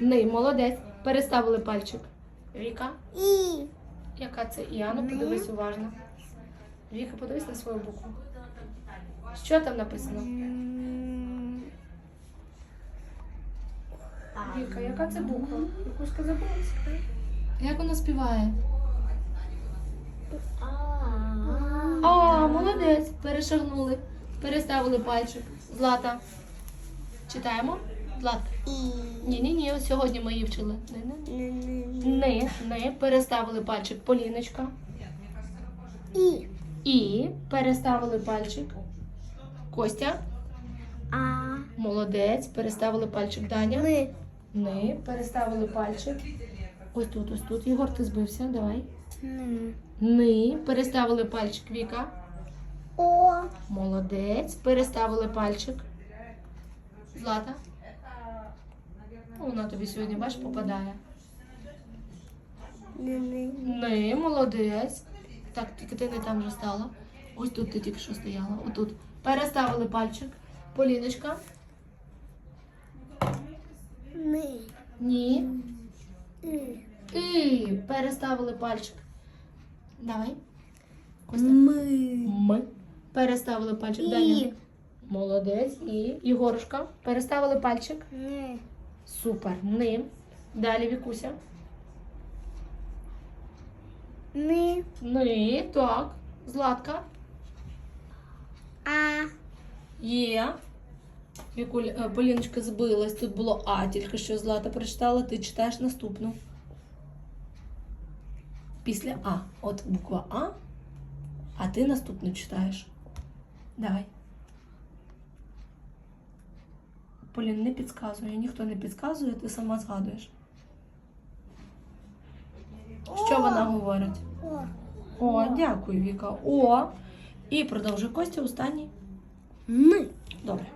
Ни, молодець. Переставили пальчик. Віка. І. Яка це І? Ану, подивись уважно. Віка, подивись на свою букву. Що там написано? Віка, яка це буква? Якусь забулася? Як вона співає? А, молодець. Перешагнули. Переставили пальчик. Злата. Читаємо? Злата. Ні, ні, ні. Сьогодні ми її вчили. Не, не. Не, не. Переставили пальчик. Поліночка. І. І переставили пальчик. Костя. А. Молодець. Переставили пальчик. Даня. Ми. Ни. Переставили пальчик. Ось тут, ось тут. Єгор, ти збився. Давай. Н. Ни. Переставили пальчик. Віка. О. Молодець. Переставили пальчик. Злата. Вона тобі сьогодні, бач, попадає. Н- н- Ни, молодець. Так, тільки ти не там вже стала. Ось тут ти тільки що стояла. Отут. Переставили пальчик. Поліночка. Ми. Ні. І. Переставили пальчик. Давай. Костя. Ми. Ми. Переставили пальчик. І. Даня. Молодець. І. Єгорушка. Переставили пальчик. Н. Супер. Ним. Далі Вікуся. Ми. Ни. Так. Златка. А. Є. Вікуль, е, Поліночка збилась. Тут було А, тільки що Злата прочитала. Ти читаєш наступну. Після А. От буква А. А ти наступну читаєш. Давай. Полін, не підказує, ніхто не підказує, ти сама згадуєш. Що вона говорить? О. Дякую, Віка. О. І продовжуй Костя, останній. Ми. Добре.